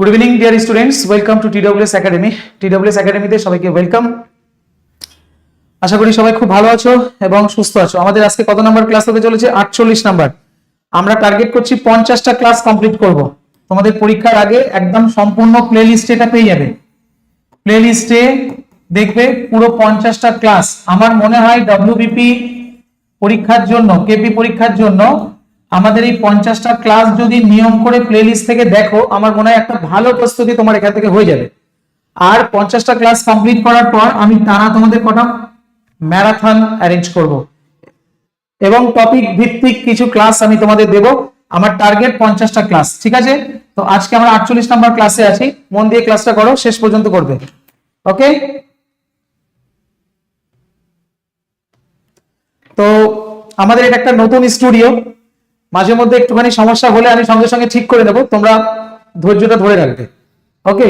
Good evening dear students welcome to TWS academy TWS একাডেমিতে সবাইকে welcome আশা করি সবাই খুব ভালো আছো এবং সুস্থ আছো। আমাদের আজকে কত নাম্বার ক্লাস হতে চলেছে? আটচল্লিশ নাম্বার। আমরা টার্গেট করছি পঞ্চাশটা ক্লাস কমপ্লিট করব। তোমাদের পরীক্ষার আগে একদম সম্পূর্ণ প্লে লিস্টে এটা পেয়ে যাবে। প্লে লিস্টে দেখবে পুরো পঞ্চাশটা ক্লাস আমার মনে হয় ডব্লিউবিপি পরীক্ষার জন্য কেপি পরীক্ষার জন্য আমাদের এই পঞ্চাশটা ক্লাস যদি নিয়ম করে প্লে লিস্ট থেকে দেখো, আমার মনে হয় একটা ভালো প্রস্তুতি তোমার এখান থেকে হয়ে যাবে। আর পঞ্চাশটা ক্লাস কমপ্লিট করার পর আমি টানা তোমাদের কটা ম্যারাথন অ্যারেঞ্জ করব। এবং টপিক ভিত্তিক কিছু ক্লাস আমি তোমাদের দেব। আমার টার্গেট পঞ্চাশটা ক্লাস ঠিক আছে? তো আজকে আমরা আটচল্লিশ নাম্বার ক্লাসে আছি। মন দিয়ে ক্লাসটা করো, শেষ পর্যন্ত করবে। ওকে তো আমাদের এটা একটা নতুন স্টুডিও মাঝে মধ্যে একটুখানি সমস্যা হলে আমি সঙ্গে সঙ্গে ঠিক করে দেবো তোমরা ধৈর্যটা ধরে রাখবে। ওকে?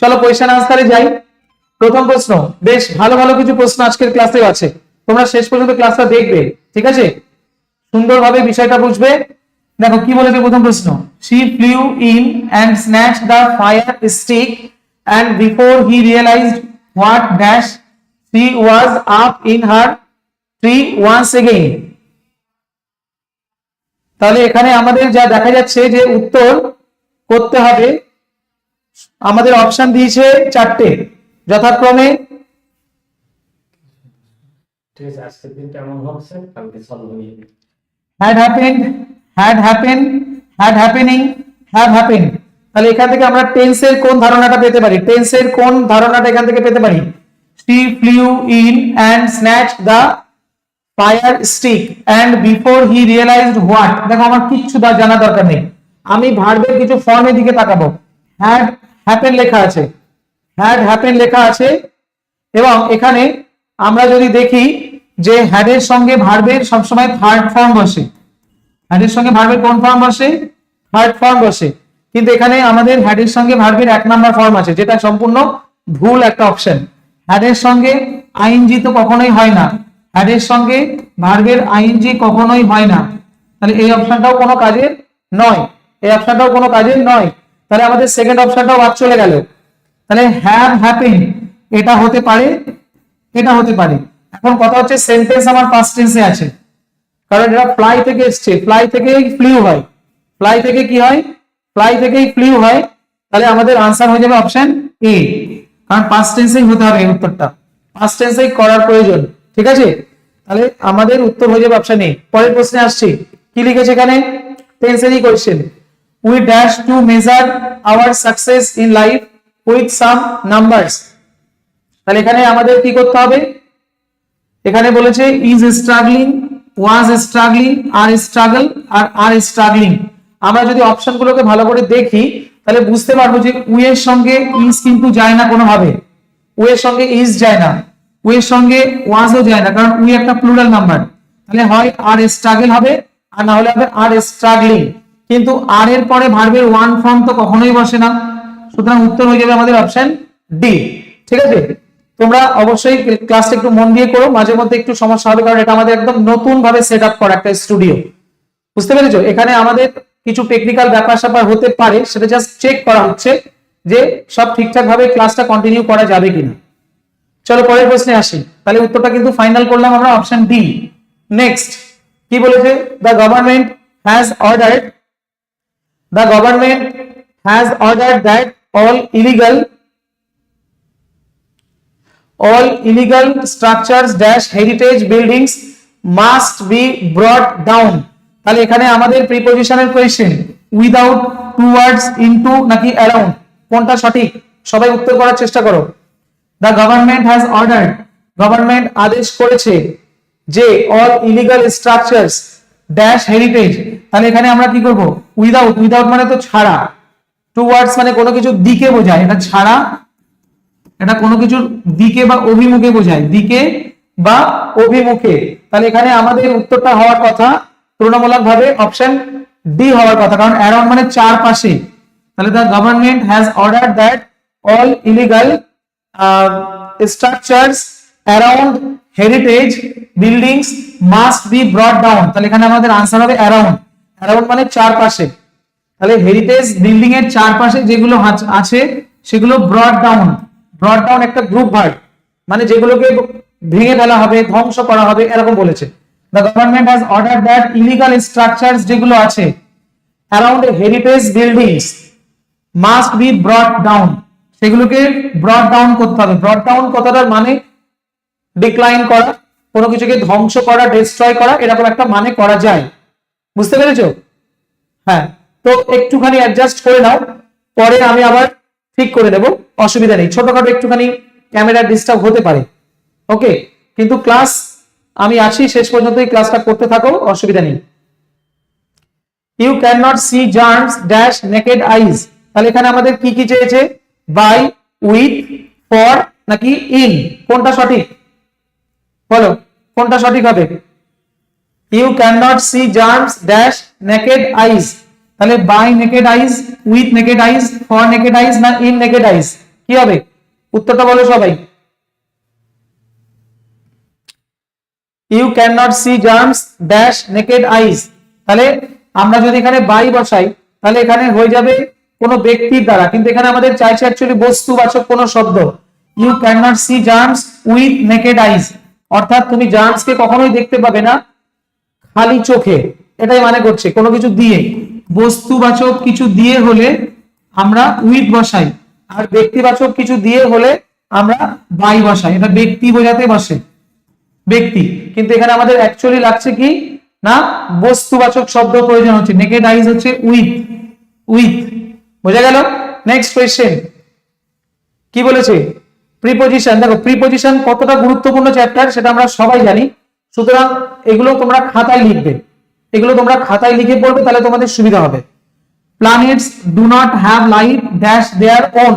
চলো কোয়েশ্চেন আনসারে যাই। প্রথম প্রশ্ন বেশ ভালো ভালো কিছু প্রশ্ন আজকের ক্লাসেও আছে। তোমরা শেষ পর্যন্ত ক্লাসটা দেখবে ঠিক আছে? সুন্দরভাবে বিষয়টা বুঝবে। দেখো কি বলেছে প্রথম প্রশ্ন? She flew in and snatch the fire stick and before he realized what dash he was up in her tree once again তাহলে এখানে আমাদের যা দেখা যাচ্ছে যে উত্তর করতে হবে আমাদের অপশন দিয়েছে চারটে। যথাক্রমে হয়ে যাবে। Had happened had happened, had happening, have happened. তাহলে এখান থেকে আমরা টেন্সের কোন ধারণাটা পেতে পারি? টেন্সের কোন ধারণাটা এখান থেকে পেতে পারি? she flew in and snatched the fire stick. and before he realized what? দেখো, আমার কিচ্ছু জানা দরকার নেই। আমি ভার্বের কিছু ফর্মের দিকে তাকাবো। had happen লেখা আছে। had happen লেখা আছে। এবং এখানে আমরা যদি দেখি যে হ্যাডের সঙ্গে ভার্বের সবসময় থার্ড ফর্ম বসে। হ্যাডের সঙ্গে ভার্বের কোন ফর্ম বসে থার্ড ফর্ম বসে কিন্তু এখানে আমাদের হ্যাডের সঙ্গে ভার্বের এক নাম্বার ফর্ম আছে, যেটা সম্পূর্ণ ভুল একটা অপশন হ্যাডের সঙ্গে আইএনজি তো কখনোই হয় না। হ্যাডের সঙ্গে ভার্বের আইএনজি কখনোই হয় না। তাহলে এই অপশনটাও কোনো কাজের নয়। এই অপশনটাও কোনো কাজের নয়। তাহলে আমাদের সেকেন্ড অপশনটাও বাদ চলে গেল। তাহলে হ্যাভ হ্যাপেন এটা হতে পারে, এটা হতে পারে। এখন কথা হচ্ছে সেন্টেন্স আমার ফার্স্ট টেন্সে আছে। কারণ এরা ফ্লাই থেকে এসছে। ফ্লাই থেকেই ফ্লিউ হয়। ফ্লাই থেকে কি হয়? ফ্লাই থেকেই ফ্লিউ হয়। তাহলে আমাদের আনসার হয়ে যাবে অপশন এ কারণ পাস্ট টেন্সেই হতে হবে এই উত্তরটা। পাস্ট টেন্সেই করার প্রয়োজন। ঠিক আছে? তাহলে আমাদের উত্তর হয়ে যাবে অপশন এ পরের প্রশ্নে আসছি। কি লিখেছে এখানে? টেন্সেরই question we dash to measure our success in life with some numbers তাহলে এখানে আমাদের কি করতে হবে? এখানে বলেছে is struggling was struggling are struggle R are struggling আমরা যদি অপশন গুলোকে ভালো করে দেখি, তাহলে বুঝতে পারব যে উই এর সঙ্গে ইজ কিন্তু যায় না কোনোভাবে। উ এর সঙ্গে ইজ যায় না। উ এর সঙ্গে ওয়াজও যায় না, কারণ উই একটা প্লুরাল নাম্বার তাহলে হয় আর স্ট্রাগল হবে, আর না হলে হবে আর স্ট্রাগলিং কিন্তু আর এর পরে ভার্বের ওয়ান ফর্ম তো কখনোই বসে না। সুতরাং উত্তর হয়ে যাবে আমাদের অপশন ডি ঠিক আছে? তোমরা অবশ্যই ক্লাসটা একটু মন দিয়ে করো, মাঝে মধ্যে একটু সমস্যা হবে, কারণ এটা আমাদের একদম নতুন ভাবে সেট আপ করা একটা স্টুডিও বুঝতে পেরেছ? এখানে আমাদের কিছু টেকনিক্যাল ব্যাপার স্যাপার হতে পারে, সেটা জাস্ট চেক করা হচ্ছে যে সব ঠিকঠাক ভাবে ক্লাসটা কন্টিনিউ করা যাবে কিনা। চলো পরের প্রশ্নে আসি। তাহলে উত্তরটা কিন্তু ফাইনাল করলাম আমরা অপশন ডি নেক্সট কি বলেছে? The government has ordered the government has ordered that all illegal all illegal structures dash heritage buildings must be brought down. তাহলে এখানে আমাদের প্রিপজিশনের question without towards into নাকি অ্যারাউন্ড কোনটা সঠিক? সবাই উত্তর করার চেষ্টা করো। The government has ordered government আদেশ করেছে যে all illegal structures dash heritage তাহলে এখানে আমরা কি করব? উইদাউট উইদাউট মানে তো ছাড়া। টু ওয়ার্ডস মানে কোনো কিছু দিকে বোঝায়, এটা ছাড়া এটা কোনো কিছুর দিকে বা অভিমুখে বোঝায়। দিকে বা অভিমুখে। তাহলে এখানে আমাদের উত্তরটা হওয়ার কথা তুলনামূলক ভাবে অপশন ডি হওয়ার কথা, কারণ অ্যারাউন্ড মানে চারপাশে। তাহলে the government has order that all illegal structures around heritage buildings must be brought down তাহলে এখানে আমাদের আনসার হবে অ্যারাউন্ড অ্যারাউন্ড মানে চারপাশে। তাহলে হেরিটেজ বিল্ডিং এর চারপাশে যেগুলো আছে, সেগুলো ব্রড ডাউন ব্রড ডাউন একটা গ্রুপ ভার্ড মানে যেগুলোকে ভেঙে ফেলা হবে, ধ্বংস করা হবে, এরকম বলেছে। The government has order that illegal structures যেগুলো আছে around heritage buildings must be brought down সেগুলোকে ব্রট ডাউন করতে হবে। ব্রট ডাউন কথাটার মানে ডিক্লাইন করা, কোনো কিছুকে ধ্বংস করা ডিস্ট্রয় করা, এরকম একটা মানে করা যায়। বুঝতে পেরেছ? হ্যাঁ। তো একটুখানি অ্যাডজাস্ট করে নাও। পরে আমি আবার ঠিক করে দেব অসুবিধা নেই। ছোটখাটো একটুখানি ক্যামেরা ডিস্টার্ব হতে পারে। ওকে কিন্তু ক্লাস আমি আছি, শেষ পর্যন্ত এই ক্লাসটা করতে থাকো, অসুবিধা নেই। You can not see germs dash naked eyes তাহলে এখানে আমাদের কি কি চেয়েছে? বাই উইথ ফর নাকি ইন কোনটা সঠিক? বলো, কোনটা সঠিক হবে? You can not see germs dash naked eyes তাহলে by naked eyes with naked eyes for naked eyes না ইন নেকেড আইজ কি হবে? উত্তরটা বলো সবাই। You can not see germs dash naked eyes তাহলে আমরা যদি এখানে বাই বসাই, তাহলে এখানে হয়ে যাবে কোনো ব্যক্তির দ্বারা, কিন্তু এখানে আমাদের চাইছে অ্যাকচুয়ালি বস্তুবাচক কোনো শব্দ। You can not see germs with naked eyes অর্থাৎ তুমি জার্মসকে কখনোই দেখতে পাবে না খালি চোখে। এটাই মানে করছে, কোনো কিছু দিয়ে। বস্তুবাচক কিছু দিয়ে হলে আমরা উইথ বসাই। আর ব্যক্তিবাচক কিছু দিয়ে হলে আমরা বাই বসাই। এটা ব্যক্তি বোঝাতে বসে। ব্যক্তি। কিন্তু এখানে আমাদের অ্যাকচুয়ালি লাগছে কি? না বস্তুবাচক শব্দ প্রয়োজন হচ্ছে। নেকেড আইজ হচ্ছে উইথ উইথ বোঝা গেল? নেক্সট কোয়েশ্চেন কি বলেছে? প্রিপোজিশন দেখো প্রিপোজিশন কতটা গুরুত্বপূর্ণ চ্যাপ্টার সেটা আমরা সবাই জানি। সুতরাং এগুলো তোমরা খাতায় লিখবে। এগুলো তোমরা খাতায় লিখে পড়বে, তাহলে তোমাদের সুবিধা হবে। Planets do not have light dash their own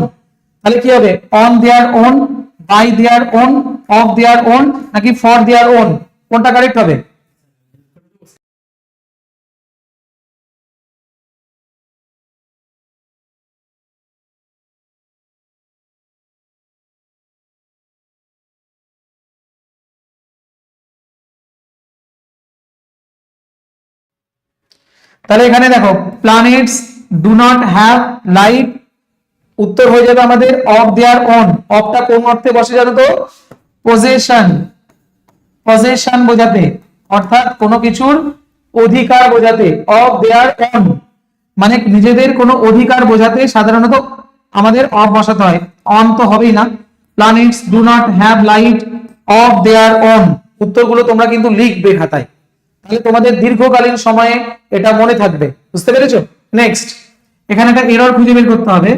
তাহলে কি হবে? On their own by their own of their own নাকি ফর দেয়ার ওন কোনটা কারেক্ট হবে? তাহলে এখানে দেখো planets do not have light উত্তর হয়ে যাবে আমাদের অফ দেয়ার অন অফটা কোন অর্থে বসে জানো তো? পজেশন পজেশন বোঝাতে, অর্থাৎ কোনো কিছুর অধিকার বোঝাতে অফ দেয়ার অন মানে নিজেদের কোনো অধিকার বোঝাতে সাধারণত আমাদের অফ বসাতে হয়। অন তো হবেই না। Planets do not have light of their own উত্তরগুলো তোমরা কিন্তু লিখবে খাতায়। তাহলে তোমাদের দীর্ঘকালীন সময়ে এটা মনে থাকবে। বুঝতে পেরেছ? নেক্সট এখানে একটা এরর খুঁজে বের করতে হবে।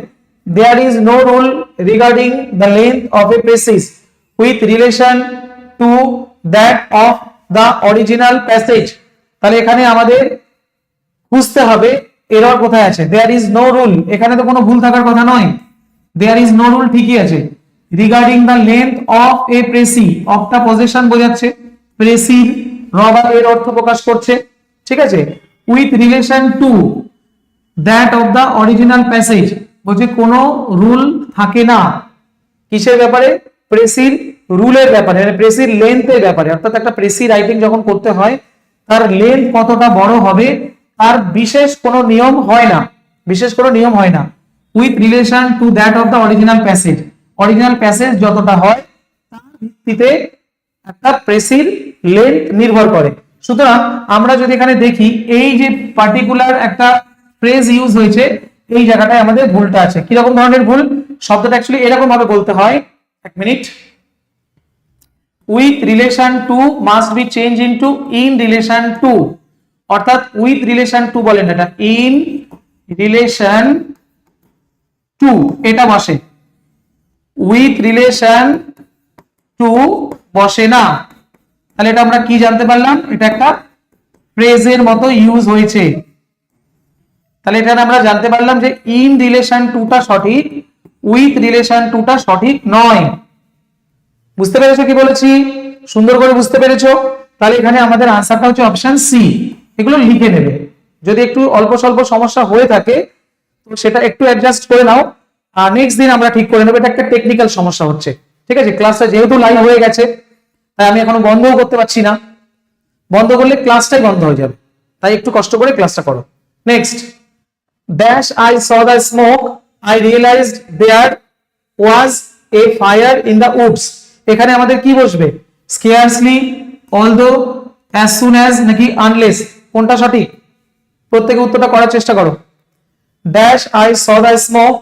There is no rule regarding the length of a passage with relation to that of the original passage তাহলে এখানে আমাদের বুঝতে হবে এরর কোথায় আছে? দেয়ার ইজ নো রুল এখানে তো কোনো ভুল থাকার কথা নয়। দেয়ার ইজ নো রুল ঠিকই আছে। Regarding the length of a precis অফটা position বোঝাচ্ছে। প্রেসির রবার এর অর্থ প্রকাশ করছে, ঠিক আছে? With relation to that of the original passage বলছে কোনো রুল থাকে না। কিসের ব্যাপারে? প্রেসির রুলের ব্যাপারে মানে প্রেসির লেন্থের ব্যাপারে। অর্থাৎ একটা প্রেসি রাইটিং যখন করতে হয়, তার লেন্থ কতটা বড় হবে, তার বিশেষ কোনো নিয়ম হয় না। বিশেষ কোনো নিয়ম হয় না। With relation to that of the original passage original passage যতটা হয়, তার ভিত্তিতে একটা প্রেসির লেন্থ নির্ভর করে। সুতরাং আমরা যদি এখানে দেখি, এই যে পার্টিকুলার একটা ফ্রেজ ইউজ হয়েছে, এই জায়গাটায় আমাদের ভুলটা আছে। কীরকম ধরনের ভুল? শব্দটা অ্যাকচুয়ালি এরকম ভাবে বলতে হয়। এক minute with relation to must be change into in relation to অর্থাৎ উইথ রিলেশন টু বলেন এটা। ইন রিলেশন টু এটা বসে। উইথ রিলেশন টু বসে না। তাহলে এটা আমরা কি জানতে পারলাম? এটা একটা ফ্রেজের মতো ইউজ হয়েছে। তাহলে এখানে আমরা জানতে পারলাম যে ইন রিলেশন টুটা সঠিক উইথ রিলেশন টুটা সঠিক নয়। বুঝতে পেরেছ কি বলেছি? সুন্দর করে বুঝতে পেরেছ? তাহলে এখানে আমাদের আনসারটা হচ্ছে অপশন সি এগুলো লিখে নেবে। যদি একটু অল্প স্বল্প সমস্যা হয়ে থাকে, তো সেটা একটু অ্যাডজাস্ট করে নাও। আর নেক্সট দিন আমরা ঠিক করে নেব। এটা একটা টেকনিক্যাল সমস্যা হচ্ছে। ঠিক আছে? ক্লাসটা যেহেতু লাইভ হয়ে গেছে তাই আমি এখনও বন্ধও করতে পারছি না। বন্ধ করলে ক্লাসটাই বন্ধ হয়ে যাবে। তাই একটু কষ্ট করে ক্লাসটা করো। Next dash I saw the smoke I realized there was a fire in the woods এখানে আমাদের কি বসবে? Scarcely although as soon as নাকি আনলেস কোনটা সঠিক? প্রত্যেকে উত্তরটা করার চেষ্টা করো। Dash I saw the smoke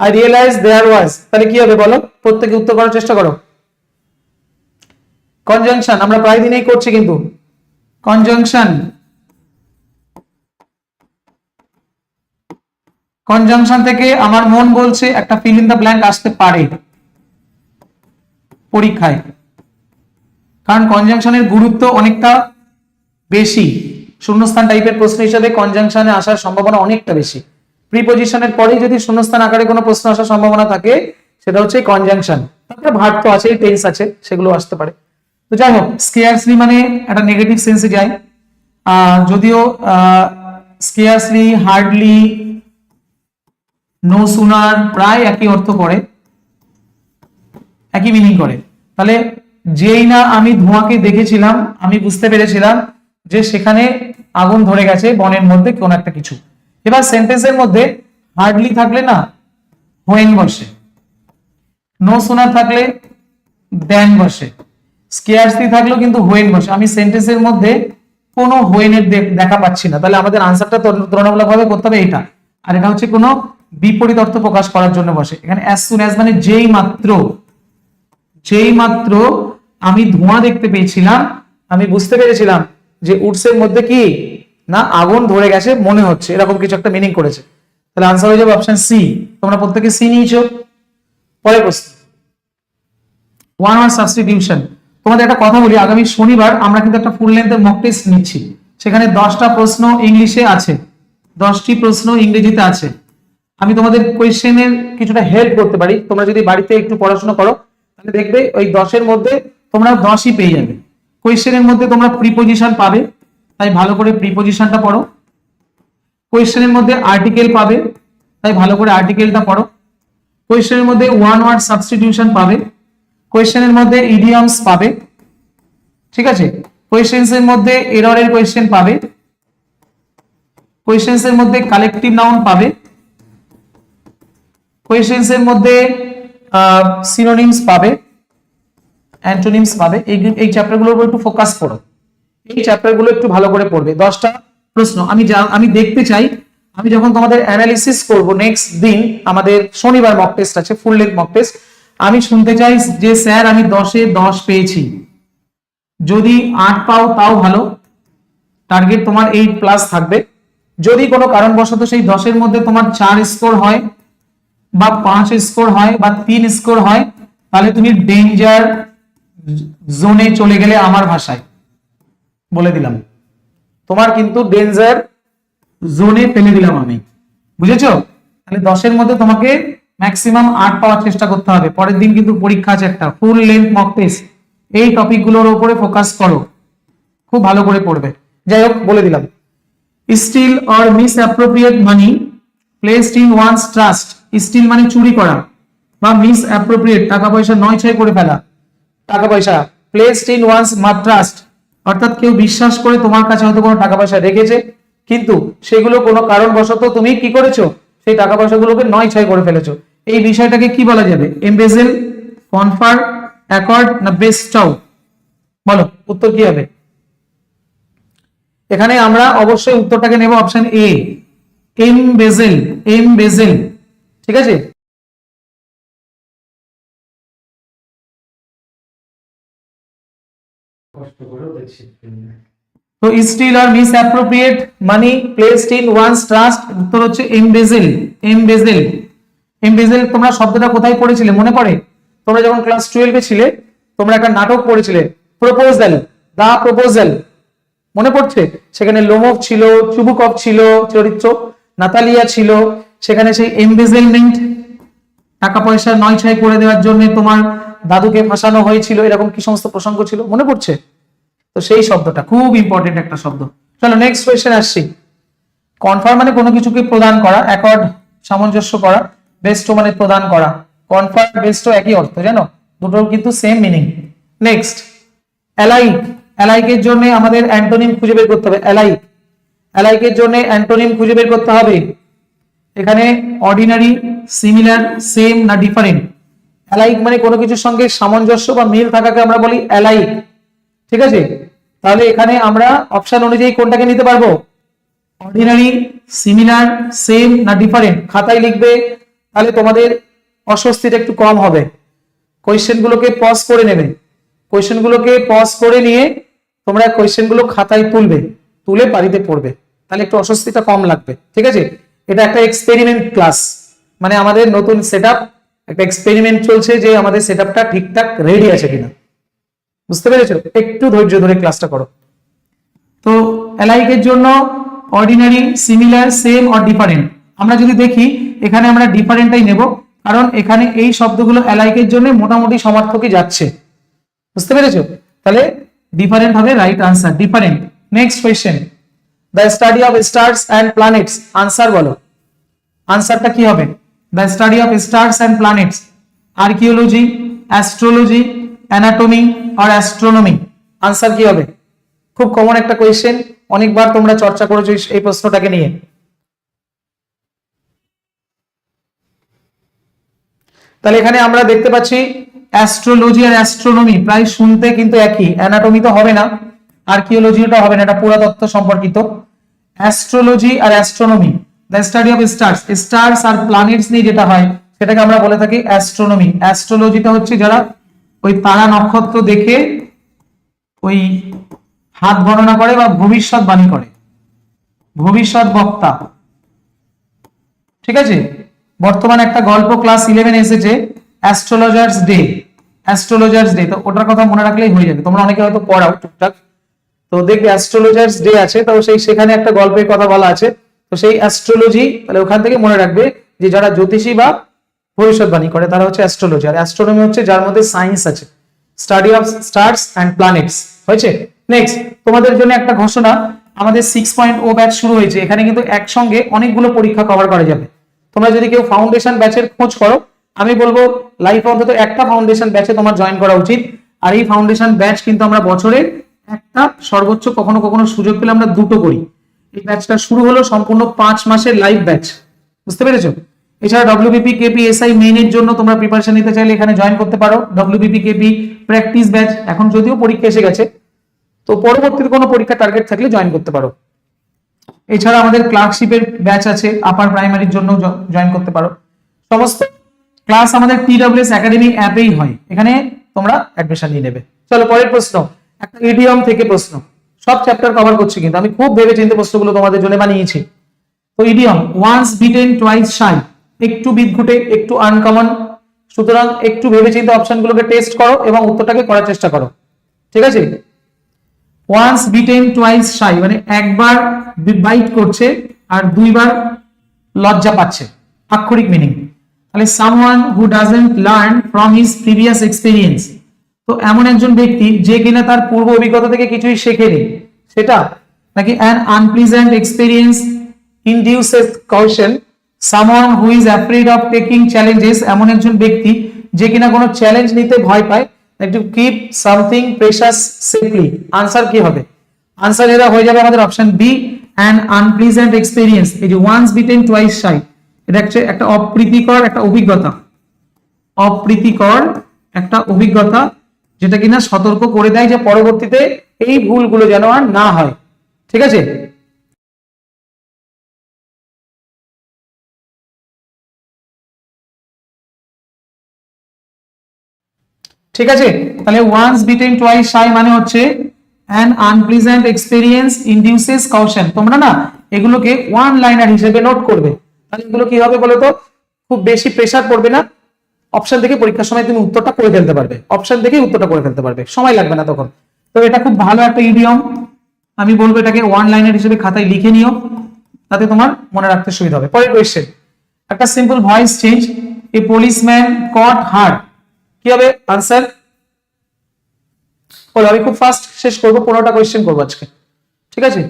I realize there was তাহলে কি হবে বলো? প্রত্যেকে উত্তর করার চেষ্টা করো। কনজাংশন আমরা প্রায় দিনেই করছি কিন্তু। কনজাংশন কনজাংশন থেকে আমার মন বলছে একটা ফিল ইন দ্য ব্ল্যাঙ্ক আসতে পারে পরীক্ষায়। কারণ কনজাংশনের গুরুত্ব অনেকটা বেশি। শূন্যস্থান টাইপের প্রশ্ন হিসেবে কনজাংশনে আসার সম্ভাবনা অনেকটা বেশি। প্রিপোজিশনের পরেই যদি শূন্যস্থান আকারে কোনো প্রশ্ন আসার সম্ভাবনা থাকে, সেটা হচ্ছে কনজাংশন তারপরে তো আছে টেন্স আছে, সেগুলো আসতে পারে। তো যাই হোক স্কেয়ারসলি মানে একটা নেগেটিভ সেন্সে যায় যদিও স্কেয়ারসলি হার্ডলি নো সুনার প্রায় একই অর্থ করে, একই মিনিং করে। তাহলে যেই না আমি ধোঁয়াকে দেখেছিলাম, আমি বুঝতে পেরেছিলাম যে সেখানে আগুন ধরে গেছে, বনের মধ্যে কোন একটা কিছু। এবার সেন্টেন্সের মধ্যে হার্ডলি থাকলে না হোয়েন বসে। নো সোনার থাকলে দেন বসে। স্কেয়ারসলি থাকলেও কিন্তু হোয়েন বসে। আমি সেন্টেন্সের মধ্যে কোনো হোয়েনের দেখা পাচ্ছি না। তাহলে আমাদের আনসারটা তুলনামূলক ভাবে করতে হবে এটা আর এটা হচ্ছে কোনো বিপরীত অর্থ প্রকাশ করার জন্য বসে। এখানে অ্যাজ সুন অ্যাজ মানে যেই মাত্র যেই মাত্র আমি ধোঁয়া দেখতে পেয়েছিলাম, আমি বুঝতে পেরেছিলাম যে উডসের মধ্যে কি না আগুন ধরে গেছে মনে হচ্ছে। এরকম কিছু একটা মিনিং করেছে। তাহলে আনসার হয়ে যাবে অপশন সি তোমরা প্রত্যেকে সি নিয়েছো। পরের প্রশ্ন। ওয়ান ওয়ান সাবস্টিটিউশন তোমাদের একটা কথা বলি, আগামী শনিবার আমরা কিন্তু একটা ফুল লেন্থের মক টেস্ট নিচ্ছি। সেখানে দশটা প্রশ্ন ইংলিশে আছে, দশটি প্রশ্ন ইংরেজিতে আছে। আমি তোমাদের কোয়েশ্চেনের কিছুটা হেল্প করতে পারি। তোমরা যদি বাড়িতে একটু পড়াশোনা করো, তাহলে দেখবে ওই দশের মধ্যে তোমরা দশই পেয়ে যাবে। কোয়েশ্চেনের মধ্যে তোমরা প্রিপোজিশন পাবে, তাই ভালো করে প্রিপোজিশনটা পড়ো। কোয়েশ্চেনের মধ্যে আর্টিকেল পাবে, তাই ভালো করে আর্টিকেলটা পড়ো। কোয়েশ্চেনের মধ্যে ওয়ান ওয়ার্ড সাবস্টিটিউশন পাবে। কোয়েশ্চেনের মধ্যে ইডিয়মস পাবে। ঠিক আছে? কোয়েশ্চেন্স এর মধ্যে এররের কোয়েশ্চেন পাবে। কোয়েশ্চেন্স এর মধ্যে কালেকটিভ নাউন পাবে। কোয়েশ্চেন্স এর মধ্যে সিনোনিমস পাবে। অ্যান্টোনিমস পাবে। এই এই চ্যাপ্টারগুলোর উপর একটু ফোকাস করো। এই চ্যাপ্টারগুলো একটু ভালো করে পড়বে। দশটা প্রশ্ন। আমি আমি দেখতে চাই। আমি যখন তোমাদের অ্যানালিসিস করব নেক্সট দিন, আমাদের শনিবার মক টেস্ট আছে ফুল লেন্থ মক টেস্ট আমি শুনতে চাই যে স্যার, আমি দশে দশ পেয়েছি। যদি আট পাও, তাও ভালো। টার্গেট তোমার এইট প্লাস থাকবে। যদি কোনো কারণবশত সেই দশের মধ্যে তোমার চার স্কোর হয়, বা পাঁচ স্কোর হয়, বা তিন স্কোর হয়, তাহলে তুমি ডেঞ্জার জোনে চলে গেলে আমার ভাষায়। বলে দিলাম। তোমার কিন্তু ডেঞ্জার জোনে ফেলে দিলাম আমি। বুঝেছ? তাহলে দশের মধ্যে তোমাকে ম্যাক্সিমাম আট পাওয়ার চেষ্টা করতে হবে। পরের দিন কিন্তু পরীক্ষা আছে একটা ফুল লেন্থ মক টেস্ট এই টপিকগুলোর উপরে ফোকাস করো। খুব ভালো করে পড়বে। যাই হোক, বলে দিলাম। Steal or misappropriate money placed in one's trust steal মানে চুরি করা বা মিস অ্যাপ্রোপ্রিয়েট টাকা পয়সা নয় ছয় করে ফেলা। টাকা পয়সা প্লেসড ইন ওয়ান্স ট্রাস্ট অর্থাৎ কেউ বিশ্বাস করে তোমার কাছে হয়তো কোনো টাকা পয়সা রেখেছে, কিন্তু সেগুলো কোনো কারণবশত তুমি কি করেছ? সেই টাকা পয়সাগুলোকে নয় ছয় করে ফেলেছো। এই বিষয়টাকে কি বলা যাবে? এমবেজেল কনফার অ্যাকর্ড না বেস্টাউ বলো, উত্তর কি হবে? এখানে আমরা অবশ্যই উত্তরটাকে নেব অপশন এ এমবেজেল এমবেজেল ঠিক আছে? কষ্ট করেও দেখছি তো steal R misappropriate money placed in one's trust উত্তর হচ্ছে এমবেজেল এমবেজেল এমবেজেল তোমরা শব্দটা কোথায় পড়েছিলে? মনে পড়ে? তোমরা যখন ক্লাস টুয়েলভে ছিলে, তোমরা একটা নাটক পড়েছিলে। প্রপোজাল দা প্রপোজাল মনে পড়ছে? সেখানে লোমক ছিল চুবুকপ ছিল, চরিত্র। নাতালিয়া ছিল। সেখানে সেই এমবেজেলমেন্ট টাকা পয়সা নয় ছয় করে দেওয়ার জন্য তোমার দাদুকে ফাঁসানো হয়েছিল। এরকম কি সমস্ত প্রসঙ্গ ছিল? মনে পড়ছে? তো সেই শব্দটা খুব ইম্পর্টেন্ট একটা শব্দ। চলো নেক্সট কোয়েশ্চেন আসছি। কনফার্ম মানে কোনো কিছুকে প্রদান করা অ্যাকর্ড সামঞ্জস্য করা। বেস্টো মানে প্রদান করা। কনফার, বেস্ট একই অর্থ, জানো? দুটোর কিন্তু সেম মিনিং নেক্সট অ্যালাইক অ্যালাইকের জন্য আমাদের অ্যান্টোনিম খুঁজে বের করতে হবে। অ্যালাইক অ্যালাইকের জন্য অ্যান্টোনিম খুঁজে বের করতে হবে। এখানে অর্ডিনারি সিমিলার সেম না ডিফারেন্ট অ্যালাইক মানে কোনো কিছুর সঙ্গে সামঞ্জস্য বা মিল থাকাকে আমরা বলি অ্যালাইক ঠিক আছে? তাহলে এখানে আমরা অপশন অনুযায়ী কোনটাকে নিতে পারব? অর্ডিনারি সিমিলার সেম না ডিফারেন্ট খাতায় লিখবে তাহলে তোমাদের অস্বস্তিটা একটু কম হবে। কোয়েশ্চেন গুলোকে পজ করে নেবে। কোয়েশ্চেন গুলোকে পজ করে নিয়ে তোমরা কোয়েশ্চেনগুলো খাতায় তুলবে, তুলে বাড়িতে পড়বে। তাহলে একটু অস্বস্তিটা কম লাগবে, ঠিক আছে? এটা একটা এক্সপেরিমেন্ট ক্লাস মানে আমাদের নতুন সেটআপ একটা এক্সপেরিমেন্ট চলছে যে আমাদের সেটআপটা ঠিকঠাক রেডি আছে কিনা। বুঝতে পেরেছ? একটু ধৈর্য ধরে ক্লাসটা করো। তো অ্যালাইকের জন্য ordinary similar same or different আমরা যদি দেখি এখানে আমরা ডিফারেন্টটাই নেব, কারণ এখানে এই শব্দগুলো অ্যালাইকের জন্য মোটামুটি সমার্থকই যাচ্ছে। বুঝতে পেরেছ? তাহলে ডিফারেন্ট হবে right answer different next question the study of stars and planets answer বলো। আনসারটা কি হবে? The study of stars and planets archaeology astrology anatomy R astronomy answer কি হবে? খুব কমন একটা কোয়েশ্চেন অনেকবার তোমরা চর্চা করেছ এই প্রশ্নটাকে নিয়ে। তাহলে এখানে আমরা দেখতে পাচ্ছি অ্যাস্ট্রোলজি আর অ্যাস্ট্রোনমি প্রায় শুনতে কিন্তু একই। অ্যানাটমি তো হবে না আর্কিওলজিটা হবে না, এটা পুরাতত্ত্ব সম্পর্কিত। Astrology R astronomy the study of stars stars R planets নিয়ে যেটা হয়, সেটাকে আমরা বলে থাকি অ্যাস্ট্রোনমি অ্যাস্ট্রোলজিটা হচ্ছে যারা ওই তারা নক্ষত্র দেখে ওই হাত গণনা করে বা ভবিষ্যৎ বাণী করে। ভবিষ্যৎ বক্তা। ঠিক আছে? বর্তমানে একটা গল্প ক্লাস ইলেভেন এসেছে অ্যাস্ট্রোলজার্স ডে অ্যাস্ট্রোলজার্স ডে তো ওটার কথা মনে রাখলেই হয়ে যাবে। তোমরা অনেকে হয়তো পড়াও টুকটাক। তো দেখবে অ্যাস্ট্রোলজার্স ডে আছে, তো সেই সেখানে একটা গল্পের কথা বলা আছে। তো সেই অ্যাস্ট্রোলজি তাহলে ওখান থেকে মনে রাখবে যে যারা জ্যোতিষী বা ভবিষ্যৎবাণী করে, তারা হচ্ছে অ্যাস্ট্রোলজি আর অ্যাস্ট্রোনমি হচ্ছে যার মধ্যে সায়েন্স আছে। Study of stars and planets হয়েছে? নেক্সট তোমাদের জন্য একটা ঘোষণা। আমাদের সিক্স পয়েন্ট ও ব্যাচ শুরু হয়েছে। এখানে কিন্তু একসঙ্গে অনেকগুলো পরীক্ষা কভার করা যাবে। তোমরা যদি কেউ ফাউন্ডেশন ব্যাচের খোঁজ করো, আমি বলব লাইফ অন্তত একটা ফাউন্ডেশন ব্যাচে তোমার জয়েন করা উচিত। আর এই ফাউন্ডেশন ব্যাচ কিন্তু আমরা বছরে একটা সর্বোচ্চ কখনো কখনো সুযোগ পেলে আমরা দুটো করি। এই ব্যাচটা শুরু হলো সম্পূর্ণ পাঁচ মাসের লাইভ ব্যাচ বুঝতে পেরেছ? এছাড়া ডব্লিউবিপি কেপি এসআই মেইনের জন্য তোমরা প্রিপারেশন নিতে চাইলে এখানে জয়েন করতে পারো। ডব্লিউবিপি কেপি প্র্যাকটিস ব্যাচ এখন যদিও পরীক্ষা এসে গেছে, তো পরবর্তীতে কোনো পরীক্ষা টার্গেট থাকলে জয়েন করতে পারো। এছাড়া আমাদের ক্লার্কশিপের ব্যাচ আছে আপার প্রাইমারির জন্য জয়েন করতে পারো। সমস্ত ক্লাস আমাদের টিডব্লিউএস একাডেমি অ্যাপেই হয়। এখানে তোমরা অ্যাডমিশন নিয়ে নেবে। চলো, পরের প্রশ্ন। একটা ইডিয়ম থেকে প্রশ্ন। সব চ্যাপ্টার কভার করছি কিন্তু। আমি খুব ভেবে চিন্তে প্রশ্নগুলো তোমাদের জন্য বানিয়েছি। তো idiom once bitten twice shy একটু বিদঘুটে একটু আনকমন সুতরাং একটু ভেবে চিন্তে অপশনগুলোকে টেস্ট করো এবং উত্তরটাকে করার চেষ্টা করো। ঠিক আছে? ওয়ান্স বিটেন টুয়াইস শাই মানে একবার বাইট করছে আর দুইবার লজ্জা পাচ্ছে। আক্ষরিক মিনিং তাহলে someone who doesn't learn from his previous experience তো এমন একজন ব্যক্তি যে কিনা তার পূর্ব অভিজ্ঞতা থেকে কিছুই শেখেনি, সেটা নাকি অ্যান আনপ্লিজেন্ট এক্সপিরিয়েন্স ইনডিউসেস কৌশল someone who is afraid of taking challenges এমন একজন ব্যক্তি যে কিনা কোনো চ্যালেঞ্জ নিতে ভয় পায় একটু keep something precious safely answer কি হবে? আনসার এরা হয়ে যাবে আমাদের option B an unpleasant experience এই যে ওয়ান্স বিটেন টুয়াইস শাই এটা হচ্ছে একটা অপ্রীতিকর একটা অভিজ্ঞতা। অপ্রীতিকর একটা অভিজ্ঞতা, যেটা কিনা সতর্ক করে দেয় যে পরবর্তীতে এই ভুলগুলো যেন আর না হয়। ঠিক আছে? ঠিক আছে? তাহলে ওয়ান্স বিটেন টুয়াইস শাই মানে হচ্ছে an unpleasant experience induces caution তোমরা না এগুলোকে ওয়ান লাইনার হিসেবে নোট করবে। তাহলে এগুলো কি হবে বলো তো খুব বেশি প্রেসার পড়বে না। অপশন থেকে পরীক্ষার সময় তুমি উত্তরটা করে ফেলতে পারবে। অপশন থেকেই উত্তরটা করে ফেলতে পারবে। সময় লাগবে না তখন। তো এটা খুব ভালো একটা ইডিয়ম আমি বলব এটাকে ওয়ান লাইনার হিসেবে খাতায় লিখে নিও। তাতে তোমার মনে রাখতে সুবিধা হবে। পরের কোয়েশ্চেন একটা simple voice change a policeman got hurt কি হবে? আনসার বলো, আমি খুব ফাস্ট শেষ করব, পনেরোটা কোয়েশ্চেন করব আজকে। ঠিক আছে?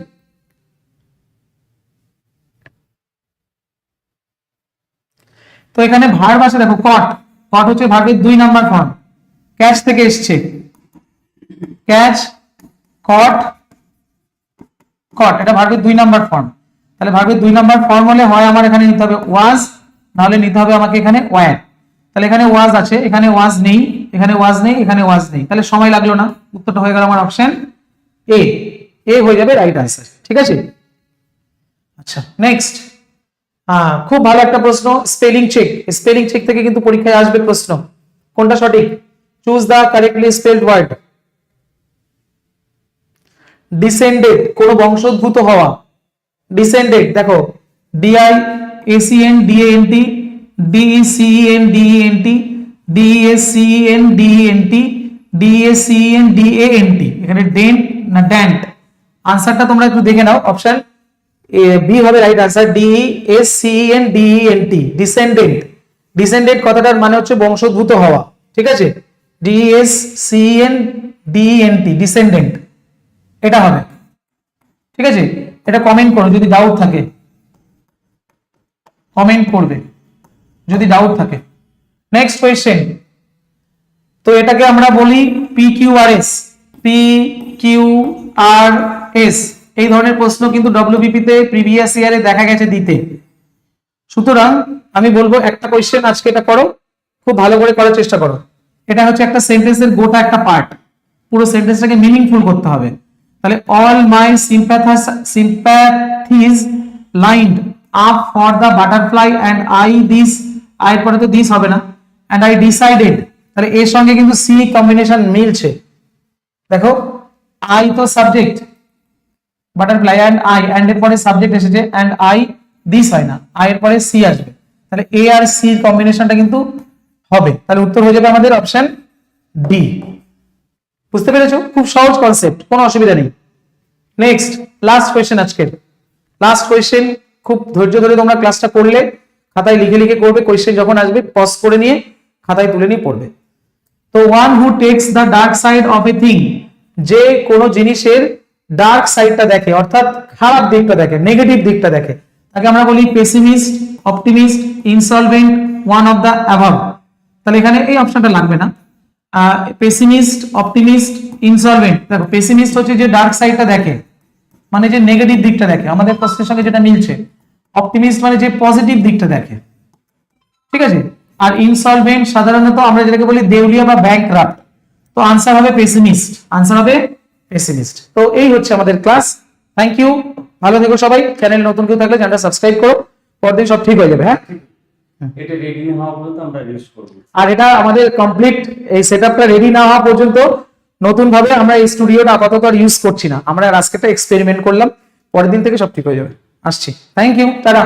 তো এখানে ভার্ব আছে, দেখো কট কট হচ্ছে ভার্বের দুই নাম্বার ফর্ম ক্যাচ থেকে এসছে। ক্যাচ কট কট এটা ভার্বের দুই নাম্বার ফর্ম তাহলে ভার্বের দুই নাম্বার ফর্ম হলে হয় আমার এখানে নিতে হবে ওয়াজ নাহলে নিতে হবে আমাকে এখানে ওয়ার তাহলে এখানে ওয়াজ আছে, এখানে ওয়াজ নেই, এখানে ওয়াজ নেই, এখানে ওয়াজ নেই। তাহলে সময় লাগল না, উত্তরটা হয়ে গেল আমার অপশন এ এ হয়ে যাবে রাইট আনসার ঠিক আছে? আচ্ছা নেক্সট হ্যাঁ খুব ভালো একটা প্রশ্ন স্পেলিং চেক স্পেলিং চেক থেকে কিন্তু পরীক্ষায় আসবে প্রশ্ন। কোনটা সঠিক? Choose the correctly spelled word descended কোন বংশোদ্ভূত হওয়া। ডিসেন্ডেড দেখো D I S C N D N T D C N D N T D S C N D N T D S C N D A N T এখানে dent না ড্যান্ট আনসারটা তোমরা একটু দেখে নাও option B হবে right answer D C N T descendant descendant কথাটার মানে হচ্ছে বংশোদ্ভূত হওয়া, ঠিক আছে? ডি সি এন ডিসেন্ডেন্ট এটা হবে, ঠিক আছে? এটা কমেন্ট করো, যদি ডাউট থাকে। কমেন্ট করবে। যদি ডাউট থাকে। নেক্সট কোয়েশ্চেন তো এটাকে আমরা বলি P Q R S P Q R S এই ধরনের প্রশ্ন কিন্তু ডব্লিউবিপি তে প্রিভিয়াস ইয়ারে দেখা গেছে দিতে। সুতরাং আমি বলব একটা কোয়েশ্চেন আজকে এটা করো। খুব ভালো করে করার চেষ্টা করো। এটা হচ্ছে একটা সেন্টেন্সের গোটা একটা পার্ট পুরো সেন্টেন্সটাকে মিনিংফুল করতে হবে। তাহলে all my sympathies sympathies lined up for the butterfly and I this আয়ের পরে তো দিস হবে না। অ্যান্ড আই ডিসাইডেড তাহলে এর সঙ্গে কিন্তু সি কম্বিনেশন মিলছে। দেখো আই তো subject butterfly and I and এর পরে সাবজেক্ট এসেছে অ্যান্ড আই দিস হয় না। আই এর পরে সি আসবে। তাহলে এ আর সি কম্বিনেশনটা কিন্তু হবে। তাহলে উত্তর হয়ে যাবে আমাদের অপশন ডি বুঝতে পেরেছ? খুব সহজ কনসেপ্ট কোনো অসুবিধা নেই। নেক্সট লাস্ট কোয়েশ্চেন আজকের। লাস্ট কোয়েশ্চেন খুব ধৈর্য ধরে তোমরা ক্লাসটা করলে খাতায় লিখে লিখে করবে কোয়েশ্চেন যখন আসবে পজ করে নিয়ে খাতায় তুলে নিয়ে পড়বে। তো one who takes the dark side of a thing যে কোনো জিনিসের ডার্ক সাইডটা দেখে, অর্থাৎ খারাপ দিকটা দেখে নেগেটিভ দিকটা দেখে, তাকে আমরা বলি pessimist optimist insolvent one of the above তাহলে এখানে এই অপশনটা লাগবে না। পেসিমিস্ট অপটিমিস্ট ইনসলভেন্ট দেখো পেসিমিস্ট হচ্ছে যে ডার্ক সাইডটা দেখে মানে যে নেগেটিভ দিকটা দেখে, আমাদের প্রশ্নের সঙ্গে যেটা মিলছে অপটিমিস্ট মানে যে পজিটিভ দিকটা দেখে। ঠিক আছে? আর ইনসলভেন্ট সাধারণত আমরা যেটাকে বলি দেউলিয়া বা ব্যাংক তো আনসার হবে পেসিমিস্ট আনসার হবে পেসিমিস্ট তো এই হচ্ছে আমাদের ক্লাস থ্যাংক ইউ ভালো থেকো সবাই। চ্যানেল নতুন কেউ থাকলে চ্যানেলটা সাবস্ক্রাইব করো। পরদিন সব ঠিক হয়ে যাবে হ্যাঁ? এটা রেডি না হওয়া পর্যন্ত আমরা করব। আর এটা আমাদের কমপ্লিট এই সেটআপটা রেডি না হওয়া পর্যন্ত নতুন ভাবে আমরা এই স্টুডিওটা আপাতত আর ইউজ করছি না। আমরা আজকে একটা এক্সপেরিমেন্ট করলাম। পরের দিন থেকে সব ঠিক হয়ে যাবে। আসছি। Thank you tata